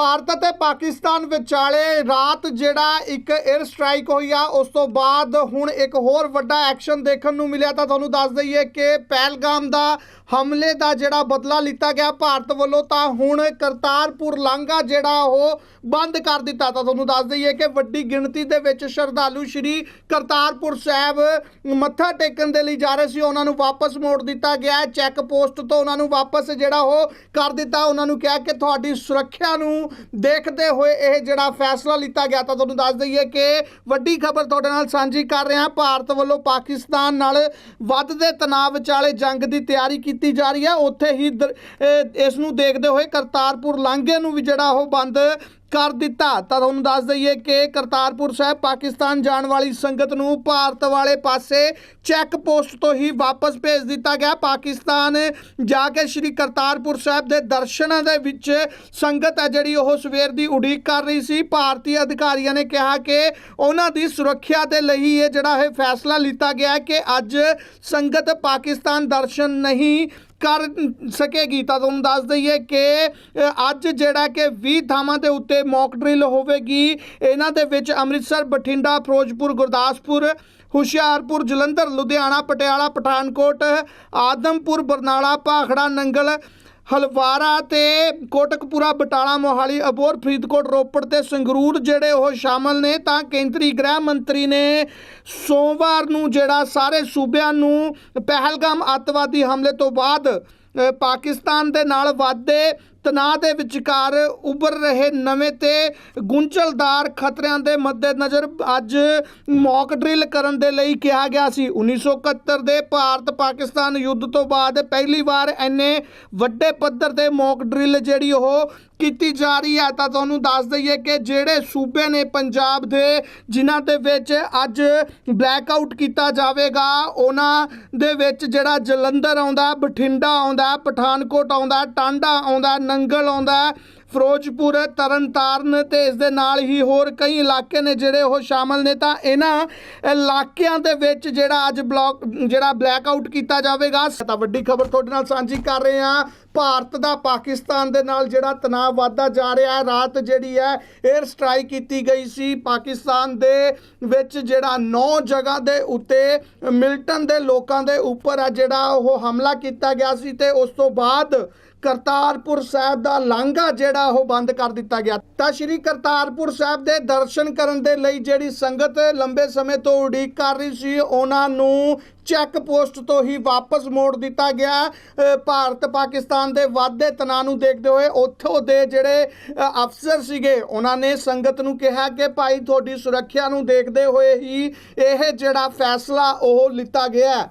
ਭਾਰਤ ਅਤੇ ਪਾਕਿਸਤਾਨ ਵਿਚਾਲੇ ਰਾਤ ਜਿਹੜਾ ਇੱਕ 에ਅਰ ਸਟ੍ਰਾਈਕ ਹੋਈ ਆ, ਉਸ ਤੋਂ ਬਾਅਦ ਹੁਣ ਇੱਕ ਹੋਰ ਵੱਡਾ ਐਕਸ਼ਨ ਦੇਖਣ ਨੂੰ ਮਿਲਿਆ। ਤਾਂ ਤੁਹਾਨੂੰ ਦੱਸ ਦਈਏ ਕਿ ਪਹਿਲਗਾਮ ਦਾ ਹਮਲੇ ਦਾ ਜਿਹੜਾ ਬਦਲਾ ਲਿੱਤਾ ਗਿਆ ਭਾਰਤ ਵੱਲੋਂ, ਤਾਂ ਹੁਣ ਕਰਤਾਰਪੁਰ ਲਾਂਘਾ ਜਿਹੜਾ ਉਹ ਬੰਦ ਕਰ ਦਿੱਤਾ। ਤਾਂ ਤੁਹਾਨੂੰ ਦੱਸ ਦਈਏ ਕਿ ਵੱਡੀ ਗਿਣਤੀ ਦੇ ਵਿੱਚ ਸ਼ਰਧਾਲੂ ਸ਼੍ਰੀ ਕਰਤਾਰਪੁਰ ਸਾਹਿਬ ਮੱਥਾ ਟੇਕਣ ਦੇ ਲਈ ਜਾ ਰਹੇ ਸੀ। ਉਹਨਾਂ ਨੂੰ ਵਾਪਸ ਮੋੜ ਦਿੱਤਾ ਗਿਆ। ਚੈੱਕ ਪੋਸਟ ਤੋਂ ਉਹਨਾਂ ਨੂੰ ਵਾਪਸ ਜਿਹੜਾ ਉਹ ਕਰ ਦਿੱਤਾ। ਉਹਨਾਂ ਨੂੰ ਕਿਹਾ ਕਿ ਤੁਹਾਡੀ ਸੁਰੱਖਿਆ ਨੂੰ ਦੇਖਦੇ ਹੋਏ ਇਹ ਜਿਹੜਾ ਫੈਸਲਾ ਲਿੱਤਾ ਗਿਆ ਤਾਂ ਤੁਹਾਨੂੰ ਦੱਸ ਦਈਏ ਕਿ ਵੱਡੀ ਖਬਰ ਤੁਹਾਡੇ ਨਾਲ ਸਾਂਝੀ ਕਰ ਰਹੇ ਹਾਂ। ਭਾਰਤ ਵੱਲੋਂ ਪਾਕਿਸਤਾਨ ਨਾਲ ਵੱਧਦੇ ਤਣਾਅ ਵਿਚਾਲੇ ਜੰਗ ਦੀ ਤਿਆਰੀ ਕੀਤੀ ਜਾ ਰਹੀ ਹੈ। ਉੱਥੇ ਹੀ ਦਰ- ਇਸ ਨੂੰ ਦੇਖਦੇ ਹੋਏ ਕਰਤਾਰਪੁਰ ਲਾਂਘੇ ਨੂੰ ਵੀ ਜਿਹੜਾ ਉਹ ਬੰਦ ਕਰ ਦਿੱਤਾ। ਤਾਂ ਤੁਹਾਨੂੰ ਦੱਸ ਦਈਏ ਕਿ ਕਰਤਾਰਪੁਰ ਸਾਹਿਬ ਪਾਕਿਸਤਾਨ ਜਾਣ ਵਾਲੀ ਸੰਗਤ ਨੂੰ ਭਾਰਤ ਵਾਲੇ ਪਾਸੇ ਚੈੱਕ ਪੋਸਟ ਤੋਂ ਹੀ ਵਾਪਸ ਭੇਜ ਦਿੱਤਾ ਗਿਆ। ਪਾਕਿਸਤਾਨ ਜਾ ਕੇ ਸ੍ਰੀ ਕਰਤਾਰਪੁਰ ਸਾਹਿਬ ਦੇ ਦਰਸ਼ਨਾਂ ਦੇ ਵਿੱਚ ਸੰਗਤ ਹੈ ਜਿਹੜੀ ਉਹ ਸਵੇਰ ਦੀ ਉਡੀਕ ਕਰ ਰਹੀ ਸੀ। ਭਾਰਤੀ ਅਧਿਕਾਰੀਆਂ ਨੇ ਕਿਹਾ ਕਿ ਉਹਨਾਂ ਦੀ ਸੁਰੱਖਿਆ ਦੇ ਲਈ ਇਹ ਜਿਹੜਾ ਇਹ ਫੈਸਲਾ ਲਿੱਤਾ ਗਿਆ ਕਿ ਅੱਜ ਸੰਗਤ ਪਾਕਿਸਤਾਨ ਦਰਸ਼ਨ ਨਹੀਂ ਕਰ ਸਕੇਗੀ, ਤਾਂ ਤੁਹਾਨੂੰ ਦੱਸ ਦਈਏ ਕਿ ਅੱਜ ਜਿਹੜਾ ਕਿ 20 ਥਾਵਾਂ ਦੇ ਉੱਤੇ ਮੌਕ ਡਰਿਲ ਹੋਵੇਗੀ, ਇਹਨਾਂ ਦੇ ਵਿੱਚ ਅੰਮ੍ਰਿਤਸਰ, ਬਠਿੰਡਾ, ਫਿਰੋਜ਼ਪੁਰ, ਗੁਰਦਾਸਪੁਰ, ਹੁਸ਼ਿਆਰਪੁਰ, ਜਲੰਧਰ, ਲੁਧਿਆਣਾ, ਪਟਿਆਲਾ, ਪਠਾਨਕੋਟ, ਆਦਮਪੁਰ, ਬਰਨਾਲਾ, ਭਾਖੜਾ, ਨੰਗਲ ਹਲਵਾਰਾ ਤੇ ਕੋਟਕਪੂਰਾ, ਬਟਾਲਾ, ਮੋਹਾਲੀ ਅਬੋਰ ਫਰੀਦਕੋਟ, ਰੋਪੜ ਤੇ ਸੰਗਰੂਰ ਜਿਹੜੇ ਉਹ ਸ਼ਾਮਲ ਨੇ, ਤਾਂ ਕੇਂਦਰੀ ਗ੍ਰਹਿ ਮੰਤਰੀ ਨੇ ਸੋਮਵਾਰ ਨੂੰ ਜਿਹੜਾ ਸਾਰੇ ਸੂਬਿਆਂ ਨੂੰ ਪਹਿਲਗਾਮ ਅੱਤਵਾਦੀ ਹਮਲੇ ਤੋਂ ਬਾਅਦ ਪਾਕਿਸਤਾਨ ਦੇ ਨਾਲ ਵਾਧੇ ਤਣਾਅ ਦੇ ਵਿਚਕਾਰ ਉੱਭਰ ਰਹੇ ਨਵੇਂ ਤੇ ਗੁੰਝਲਦਾਰ ਖਤਰਿਆਂ ਦੇ ਮੱਦੇਨਜ਼ਰ ਅੱਜ ਮੌਕ ਡਰਿਲ ਕਰਨ ਦੇ ਲਈ ਕਿਹਾ ਗਿਆ ਸੀ। 1971 ਦੇ ਭਾਰਤ ਪਾਕਿਸਤਾਨ ਯੁੱਧ ਤੋਂ ਬਾਅਦ ਪਹਿਲੀ ਵਾਰ ਐਨੇ ਵੱਡੇ ਪੱਧਰ ਤੇ ਮੌਕ ਡਰਿਲ ਜਿਹੜੀ ਉਹ ਕੀਤੀ ਜਾ ਰਹੀ ਹੈ। ਤਾਂ ਤੁਹਾਨੂੰ ਦੱਸ ਦਈਏ ਕਿ ਜਿਹੜੇ ਸੂਬੇ ਨੇ ਪੰਜਾਬ ਦੇ, ਜਿਨ੍ਹਾਂ ਦੇ ਵਿੱਚ ਅੱਜ ਬਲੈਕ ਆਊਟ ਕੀਤਾ ਜਾਵੇਗਾ, ਉਹਨਾਂ ਦੇ ਵਿੱਚ ਜਿਹੜਾ ਜਲੰਧਰ ਆਉਂਦਾ, ਬਠਿੰਡਾ ਆਉਂਦਾ, ਪਠਾਨਕੋਟ ਆਉਂਦਾ, ਟਾਂਡਾ ਆਉਂਦਾ ਨੰਗਲ ਆਉਂਦਾ ਫਿਰੋਜ਼ਪੁਰ, ਤਰਨਤਾਰਨ ਤੇ ਇਸ ਦੇ ਨਾਲ ਹੀ ਹੋਰ ਕਈ ਇਲਾਕੇ ਨੇ ਜਿਹੜੇ ਉਹ ਸ਼ਾਮਲ ਨੇ। ਤਾਂ ਇਹਨਾਂ ਇਲਾਕਿਆਂ ਦੇ ਵਿੱਚ ਜਿਹੜਾ ਅੱਜ ਬਲੌਕ ਜਿਹੜਾ ਬਲੈਕ ਆਊਟ ਕੀਤਾ ਜਾਵੇਗਾ। ਤਾਂ ਵੱਡੀ ਖਬਰ ਤੁਹਾਡੇ ਨਾਲ ਸਾਂਝੀ ਕਰ ਰਹੇ ਹਾਂ। ਭਾਰਤ ਦਾ, ਪਾਕਿਸਤਾਨ ਦੇ ਨਾਲ ਜਿਹੜਾ ਤਣਾਅ ਵਧਦਾ ਜਾ ਰਿਹਾ ਹੈ, ਰਾਤ ਜਿਹੜੀ ਹੈ 에ਅਰ ਸਟ੍ਰਾਈਕ ਕੀਤੀ ਗਈ ਸੀ। ਪਾਕਿਸਤਾਨ ਦੇ ਵਿੱਚ ਜਿਹੜਾ 9 ਜਗ੍ਹਾ ਦੇ ਉੱਤੇ ਮਿਲਟਨ ਦੇ ਲੋਕਾਂ ਦੇ ਉੱਪਰ ਆ ਜਿਹੜਾ ਉਹ ਹਮਲਾ ਕੀਤਾ ਗਿਆ ਸੀ ਤੇ ਉਸ ਤੋਂ ਬਾਅਦ ਕਰਤਾਰਪੁਰ ਸਾਹਿਬ ਦਾ ਲਾਂਘਾ ਜਿਹੜਾ ਉਹ ਬੰਦ ਕਰ ਦਿੱਤਾ ਗਿਆ। ਤਾਂ ਸ਼੍ਰੀ ਕਰਤਾਰਪੁਰ ਸਾਹਿਬ ਦੇ ਦਰਸ਼ਨ ਕਰਨ ਦੇ ਲਈ ਜਿਹੜੀ ਸੰਗਤ ਲੰਬੇ ਸਮੇਂ ਤੋਂ ਉਡੀਕ ਕਰ ਰਹੀ ਸੀ, ਉਹਨਾਂ ਨੂੰ ਚੈੱਕ ਪੋਸਟ ਤੋਂ ਹੀ ਵਾਪਸ ਮੋੜ ਦਿੱਤਾ ਗਿਆ। ਭਾਰਤ ਪਾਕਿਸਤਾਨ ਦੇ ਵਾਧੇ ਤਣਾਅ ਨੂੰ ਦੇਖਦੇ ਹੋਏ ਉੱਥੋਂ ਦੇ ਜਿਹੜੇ ਅਫਸਰ ਸੀਗੇ, ਉਹਨਾਂ ਨੇ ਸੰਗਤ ਨੂੰ ਕਿਹਾ ਕਿ ਭਾਈ ਤੁਹਾਡੀ ਸੁਰੱਖਿਆ ਨੂੰ ਦੇਖਦੇ ਹੋਏ ਹੀ ਇਹ ਜਿਹੜਾ ਫੈਸਲਾ ਉਹ ਲਿੱਤਾ ਗਿਆ।